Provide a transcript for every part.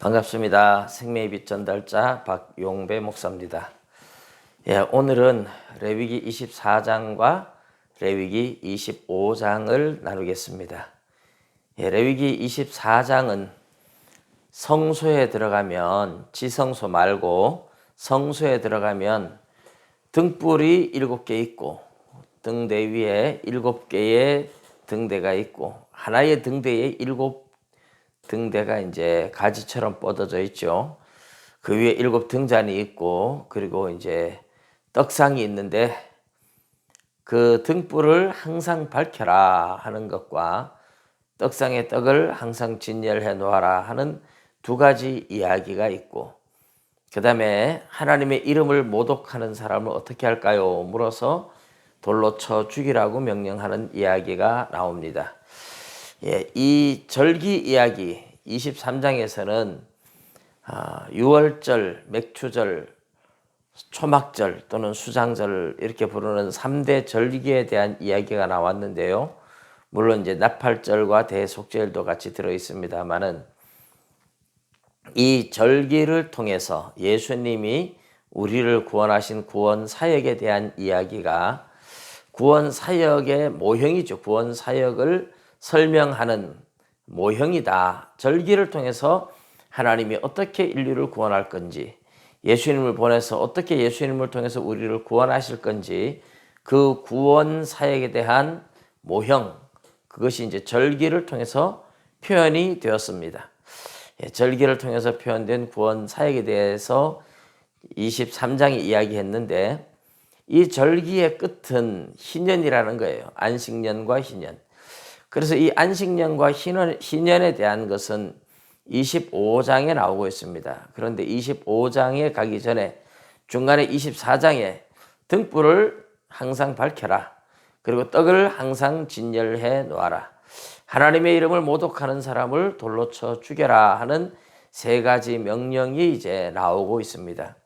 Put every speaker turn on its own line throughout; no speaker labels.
반갑습니다. 생명의 빛 전달자 박용배 목사입니다. 예, 오늘은 레위기 24장과 레위기 25장을 나누겠습니다. 예, 레위기 24장은 성소에 들어가면 지성소 말고 성소에 들어가면 등불이 일곱 개 있고 등대 위에 일곱 개의 등대가 있고 하나의 등대에 일곱 등대가 이제 가지처럼 뻗어져 있죠. 그 위에 일곱 등잔이 있고 그리고 이제 떡상이 있는데 그 등불을 항상 밝혀라 하는 것과 떡상의 떡을 항상 진열해 놓아라 하는 두 가지 이야기가 있고 그 다음에 하나님의 이름을 모독하는 사람을 어떻게 할까요? 물어서 돌로 쳐 죽이라고 명령하는 이야기가 나옵니다. 예, 이 절기 이야기 23장에서는 아, 6월절, 맥추절, 초막절 또는 수장절 이렇게 부르는 3대 절기에 대한 이야기가 나왔는데요. 물론 이제 나팔절과 대속절도 같이 들어 있습니다만은 이 절기를 통해서 예수님이 우리를 구원하신 구원 사역에 대한 이야기가 구원 사역의 모형이죠. 구원 사역을 설명하는 모형이다. 절기를 통해서 하나님이 어떻게 인류를 구원할 건지, 예수님을 보내서 어떻게 예수님을 통해서 우리를 구원하실 건지, 그 구원 사역에 대한 모형, 그것이 이제 절기를 통해서 표현이 되었습니다. 예, 절기를 통해서 표현된 구원 사역에 대해서 23장이 이야기했는데, 이 절기의 끝은 희년이라는 거예요. 안식년과 희년. 그래서 이 안식년과 희년, 에 대한 것은 25장에 나오고 있습니다. 그런데 25장에 가기 전에 중간에 24장에 등불을 항상 밝혀라. 그리고 떡을 항상 진열해 놓아라. 하나님의 이름을 모독하는 사람을 돌로 쳐 죽여라 하는 세 가지 명령이 이제 나오고 있습니다.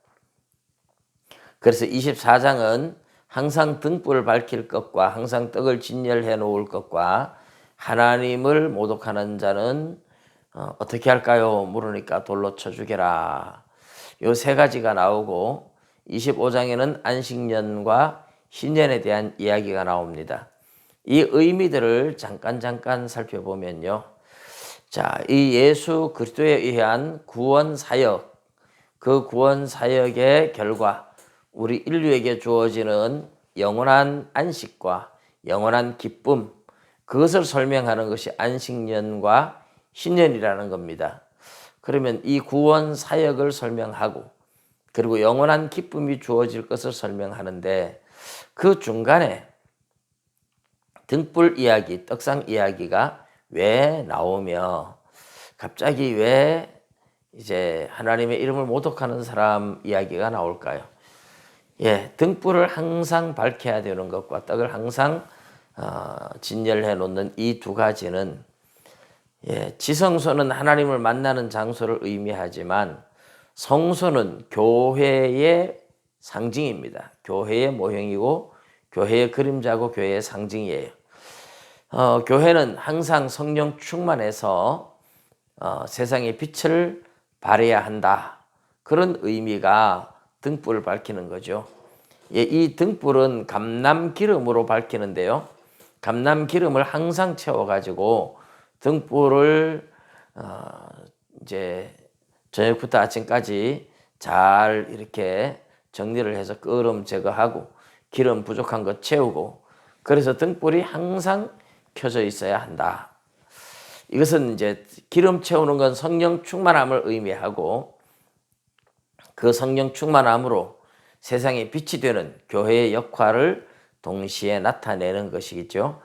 그래서 24장은 항상 등불을 밝힐 것과 항상 떡을 진열해 놓을 것과 하나님을 모독하는 자는 어, 떻게 할까요? 물으니까 돌로 쳐 죽여라. 요 세 가지가 나오고 25장에는 안식년과 신년에 대한 이야기가 나옵니다. 이 의미들을 잠깐 잠깐 살펴보면요. 자, 이 예수 그리스도에 의한 구원 사역, 그 구원 사역의 결과 우리 인류에게 주어지는 영원한 안식과 영원한 기쁨, 그것을 설명하는 것이 안식년과 신년이라는 겁니다. 그러면 이 구원 사역을 설명하고 그리고 영원한 기쁨이 주어질 것을 설명하는데 그 중간에 등불 이야기, 떡상 이야기가 왜 나오며 갑자기 왜 이제 하나님의 이름을 모독하는 사람 이야기가 나올까요? 예, 등불을 항상 밝혀야 되는 것과 떡을 항상 어, 진열해 놓는 이 두 가지는 예, 지성소는 하나님을 만나는 장소를 의미하지만 성소는 교회의 상징입니다. 교회의 모형이고 교회의 그림자고 교회의 상징이에요. 어, 교회는 항상 성령 충만해서 어, 세상의 빛을 발해야 한다. 그런 의미가 등불을 밝히는 거죠. 예, 이 등불은 감람 기름으로 밝히는데요. 감람 기름을 항상 채워가지고 등불을 어 이제 저녁부터 아침까지 잘 이렇게 정리를 해서 끄름 제거하고 기름 부족한 거 채우고 그래서 등불이 항상 켜져 있어야 한다. 이것은 이제 기름 채우는 건 성령 충만함을 의미하고 그 성령 충만함으로 세상에 빛이 되는 교회의 역할을 동시에 나타내는 것이겠죠.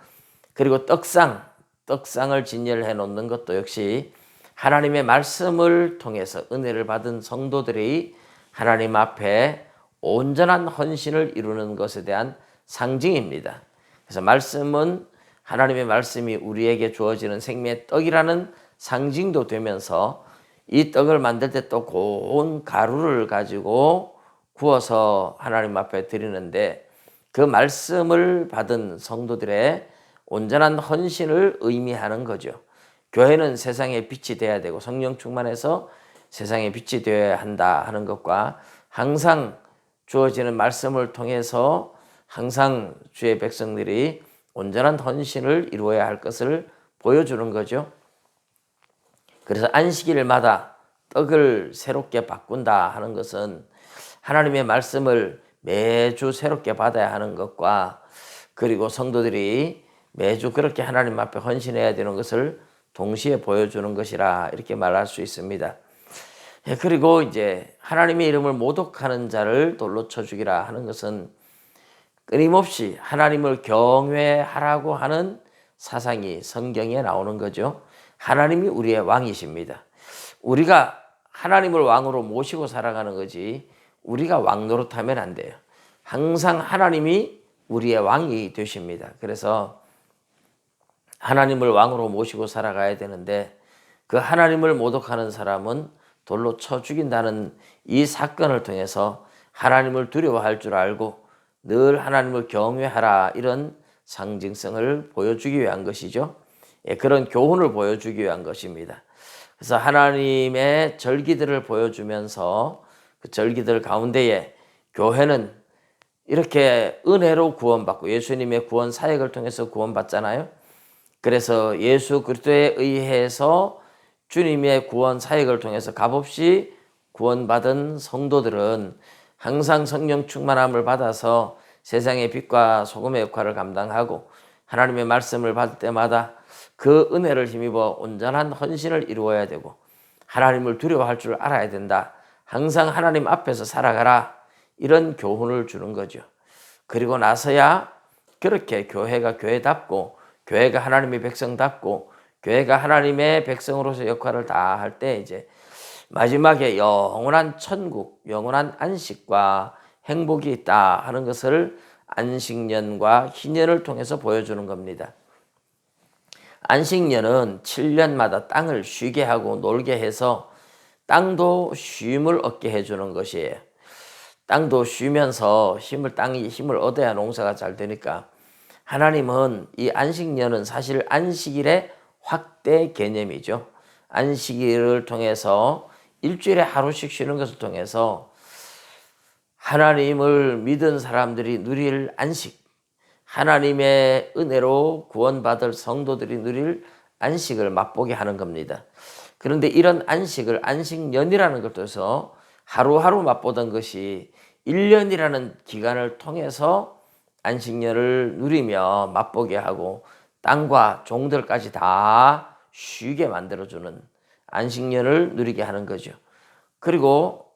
그리고 떡상, 떡상을 진열해 놓는 것도 역시 하나님의 말씀을 통해서 은혜를 받은 성도들이 하나님 앞에 온전한 헌신을 이루는 것에 대한 상징입니다. 그래서 말씀은 하나님의 말씀이 우리에게 주어지는 생명의 떡이라는 상징도 되면서 이 떡을 만들 때 또 고운 가루를 가지고 구워서 하나님 앞에 드리는데 그 말씀을 받은 성도들의 온전한 헌신을 의미하는 거죠. 교회는 세상의 빛이 돼야 되고 성령 충만해서 세상의 빛이 되어야 한다 하는 것과 항상 주어지는 말씀을 통해서 항상 주의 백성들이 온전한 헌신을 이루어야 할 것을 보여주는 거죠. 그래서 안식일마다 떡을 새롭게 바꾼다 하는 것은 하나님의 말씀을 매주 새롭게 받아야 하는 것과 그리고 성도들이 매주 그렇게 하나님 앞에 헌신해야 되는 것을 동시에 보여주는 것이라 이렇게 말할 수 있습니다. 예, 그리고 이제 하나님의 이름을 모독하는 자를 돌로 쳐 죽이라 하는 것은 끊임없이 하나님을 경외하라고 하는 사상이 성경에 나오는 거죠. 하나님이 우리의 왕이십니다. 우리가 하나님을 왕으로 모시고 살아가는 거지 우리가 왕 노릇하면 안 돼요. 항상 하나님이 우리의 왕이 되십니다. 그래서 하나님을 왕으로 모시고 살아가야 되는데 그 하나님을 모독하는 사람은 돌로 쳐 죽인다는 이 사건을 통해서 하나님을 두려워할 줄 알고 늘 하나님을 경외하라 이런 상징성을 보여주기 위한 것이죠. 예, 그런 교훈을 보여주기 위한 것입니다. 그래서 하나님의 절기들을 보여주면서 그 절기들 가운데에 교회는 이렇게 은혜로 구원받고 예수님의 구원 사역을 통해서 구원받잖아요. 그래서 예수 그리스도에 의해서 주님의 구원 사역을 통해서 값없이 구원받은 성도들은 항상 성령 충만함을 받아서 세상의 빛과 소금의 역할을 감당하고 하나님의 말씀을 받을 때마다 그 은혜를 힘입어 온전한 헌신을 이루어야 되고 하나님을 두려워할 줄 알아야 된다. 항상 하나님 앞에서 살아가라. 이런 교훈을 주는 거죠. 그리고 나서야 그렇게 교회가 교회답고 교회가 하나님의 백성답고 교회가 하나님의 백성으로서 역할을 다 할 때 이제 마지막에 영원한 천국, 영원한 안식과 행복이 있다 하는 것을 안식년과 희년을 통해서 보여주는 겁니다. 안식년은 7년마다 땅을 쉬게 하고 놀게 해서 땅도 쉼을 얻게 해주는 것이에요. 땅도 쉬면서 힘을 땅이 힘을 얻어야 농사가 잘 되니까 하나님은 이 안식년은 사실 안식일의 확대 개념이죠. 안식일을 통해서 일주일에 하루씩 쉬는 것을 통해서 하나님을 믿은 사람들이 누릴 안식, 하나님의 은혜로 구원받을 성도들이 누릴 안식을 맛보게 하는 겁니다. 그런데 이런 안식을 안식년이라는 것도서 하루하루 맛보던 것이 1년이라는 기간을 통해서 안식년을 누리며 맛보게 하고 땅과 종들까지 다 쉬게 만들어주는 안식년을 누리게 하는 거죠. 그리고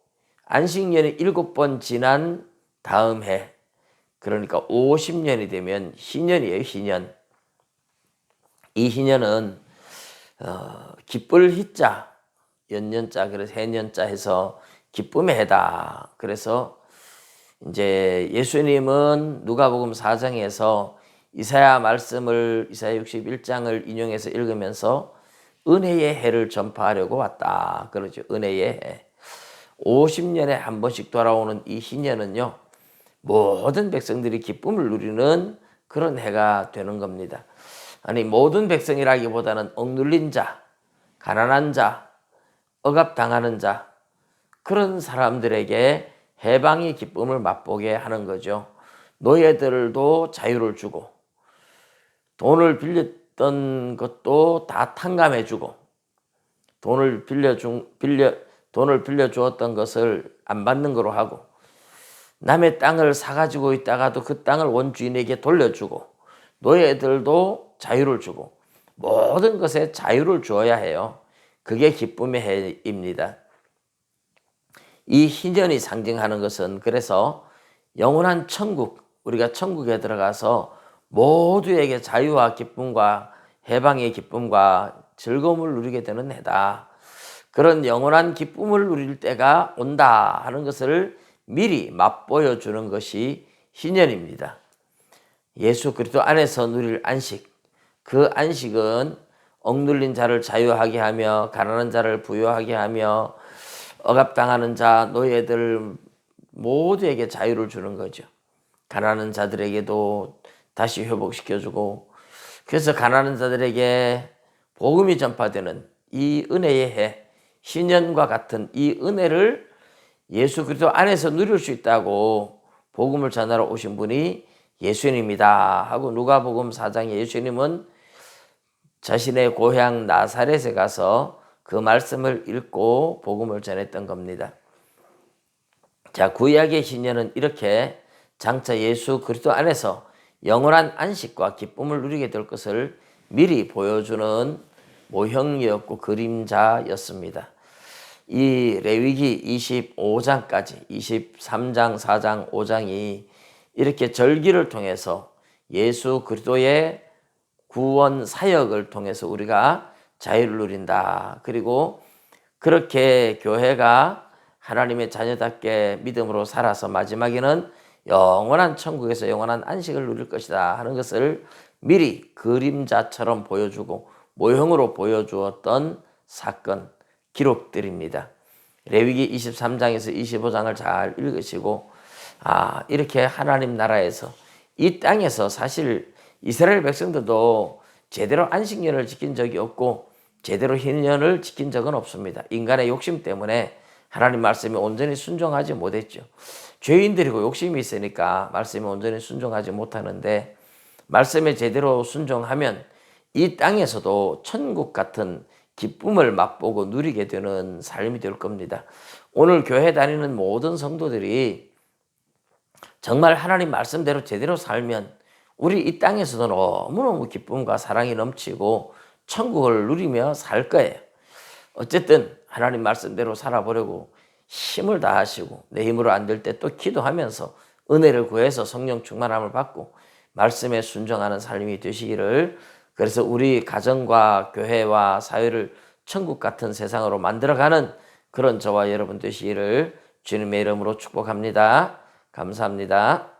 안식년이 일곱 번 지난 다음 해, 그러니까 50년이 되면 희년이에요, 희년. 이 희년은 어, 기쁠 희자, 연년자, 그래서 해년자 해서 기쁨의 해다. 그래서 이제 예수님은 누가복음 4장에서 이사야 말씀을 이사야 61장을 인용해서 읽으면서 은혜의 해를 전파하려고 왔다. 그러죠. 은혜의 해. 50년에 한 번씩 돌아오는 이 희년은요. 모든 백성들이 기쁨을 누리는 그런 해가 되는 겁니다. 아니 모든 백성이라기보다는 억눌린 자, 가난한 자, 억압당하는 자 그런 사람들에게 해방의 기쁨을 맛보게 하는 거죠. 노예들도 자유를 주고 돈을 빌렸던 것도 다 탕감해 주고 돈을 빌려 준 빌려 돈을 빌려 주었던 것을 안 받는 거로 하고 남의 땅을 사 가지고 있다가도 그 땅을 원주인에게 돌려주고 노예들도 자유를 주고 모든 것에 자유를 주어야 해요. 그게 기쁨의 해입니다. 이 희년이 상징하는 것은 그래서 영원한 천국, 우리가 천국에 들어가서 모두에게 자유와 기쁨과 해방의 기쁨과 즐거움을 누리게 되는 해다. 그런 영원한 기쁨을 누릴 때가 온다 하는 것을 미리 맛보여 주는 것이 희년입니다. 예수 그리스도 안에서 누릴 안식. 그 안식은 억눌린 자를 자유하게 하며 가난한 자를 부유하게 하며 억압당하는 자 노예들 모두에게 자유를 주는 거죠. 가난한 자들에게도 다시 회복시켜 주고 그래서 가난한 자들에게 복음이 전파되는 이 은혜의 해 신년과 같은 이 은혜를 예수 그리스도 안에서 누릴 수 있다고 복음을 전하러 오신 분이 예수님이다 하고 누가복음 4장에 예수님은 자신의 고향 나사렛에 가서 그 말씀을 읽고 복음을 전했던 겁니다. 자, 구약의 신년은 이렇게 장차 예수 그리스도 안에서 영원한 안식과 기쁨을 누리게 될 것을 미리 보여주는 모형이었고 그림자였습니다. 이 레위기 25장까지 23장, 4장, 5장이 이렇게 절기를 통해서 예수 그리스도의 구원 사역을 통해서 우리가 자유를 누린다. 그리고 그렇게 교회가 하나님의 자녀답게 믿음으로 살아서 마지막에는 영원한 천국에서 영원한 안식을 누릴 것이다 하는 것을 미리 그림자처럼 보여주고 모형으로 보여주었던 사건 기록들입니다. 레위기 23장에서 25장을 잘 읽으시고 아 이렇게 하나님 나라에서 이 땅에서 사실 이스라엘 백성들도 제대로 안식년을 지킨 적이 없고 제대로 희년을 지킨 적은 없습니다. 인간의 욕심 때문에 하나님 말씀에 온전히 순종하지 못했죠. 죄인들이고 욕심이 있으니까 말씀에 온전히 순종하지 못하는데 말씀에 제대로 순종하면 이 땅에서도 천국 같은 기쁨을 맛보고 누리게 되는 삶이 될 겁니다. 오늘 교회 다니는 모든 성도들이 정말 하나님 말씀대로 제대로 살면 우리 이 땅에서도 너무너무 기쁨과 사랑이 넘치고 천국을 누리며 살 거예요. 어쨌든 하나님 말씀대로 살아보려고 힘을 다하시고 내 힘으로 안 될 때 또 기도하면서 은혜를 구해서 성령 충만함을 받고 말씀에 순종하는 삶이 되시기를 그래서 우리 가정과 교회와 사회를 천국 같은 세상으로 만들어가는 그런 저와 여러분 되시기를 주님의 이름으로 축복합니다. 감사합니다.